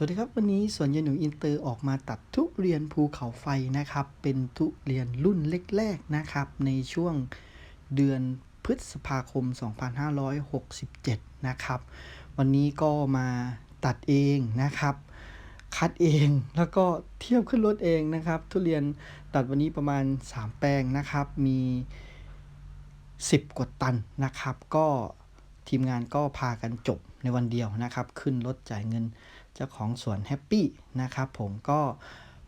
สวัสดีครับวันนี้สวนยาหนูอินเตอร์ออกมาตัดทุเรียนภูเขาไฟนะครับ เป็นทุเรียนรุ่นแรกๆนะครับ ในช่วงเดือนพฤษภาคม 2567 นะครับ วันนี้ก็มาตัดเองนะครับ คัดเองแล้วก็เทียบขึ้นรถเองนะครับ ทุเรียนตัดวันนี้ประมาณ 3 แปลงนะครับมี 10 กว่าตันนะครับ ก็ ทีมงานก็พากันจบในวันเดียวนะครับ ขึ้นรถจ่ายเงินเจ้าของสวนแฮปปี้นะครับผมก็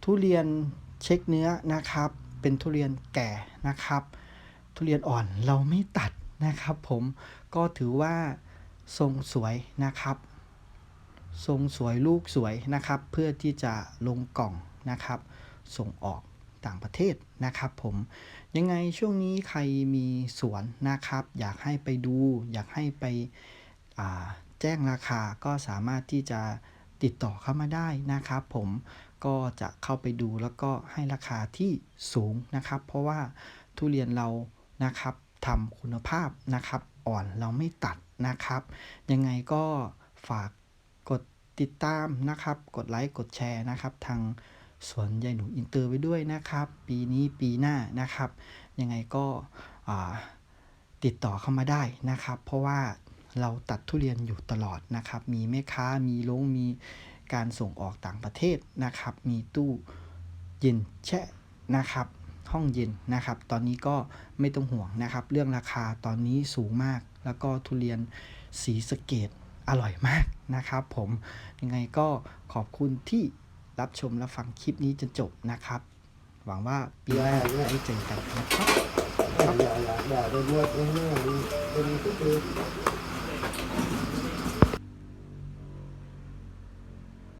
ทุเรียนเช็คเนื้อนะครับ เป็นทุเรียนแก่นะครับ ทุเรียนอ่อนเราไม่ตัดนะครับ ผมก็ถือว่าทรงสวยนะครับ ทรงสวยลูกสวยนะครับ เพื่อที่จะลงกล่องนะครับ ส่งออก ต่างประเทศนะครับผมยังไงช่วงนี้ใครมีสวนนะครับ อยากให้ไปดู อยากให้ไปแจ้งราคาก็สามารถที่จะติดต่อเข้ามาได้นะครับผมก็จะเข้าไปดูแล้วก็ให้ราคาที่สูงนะครับ เพราะว่าทุเรียนเรานะครับทำคุณภาพนะครับ อ่อนเราไม่ตัดนะครับ ยังไงก็ฝากกดติดตามนะครับ กดไลค์กดแชร์นะครับ ทาง สวนยายหนูอินเตอร์ไว้ด้วยนะครับ ปีนี้ปีหน้านะครับ ยังไงก็ติดต่อเข้ามาได้นะครับ เพราะว่าเราตัดทุเรียนอยู่ตลอดนะครับ มีแม่ค้ามีลงมีการส่งออกต่างประเทศนะครับ มีตู้เย็นแช่นะครับ ห้องเย็นนะครับ ตอนนี้ก็ไม่ต้องห่วงนะครับ เรื่องราคาตอนนี้สูงมาก แล้วก็ทุเรียนสีสเกตอร่อยมากนะครับ ผมยังไงก็ขอบคุณที่ รับชมและฟังคลิปนี้จนจบนะครับ หวังว่าปีหน้าได้เจอกันนะครับอย่าอย่าอย่าไปบวชเองนะดีเป็นทุกที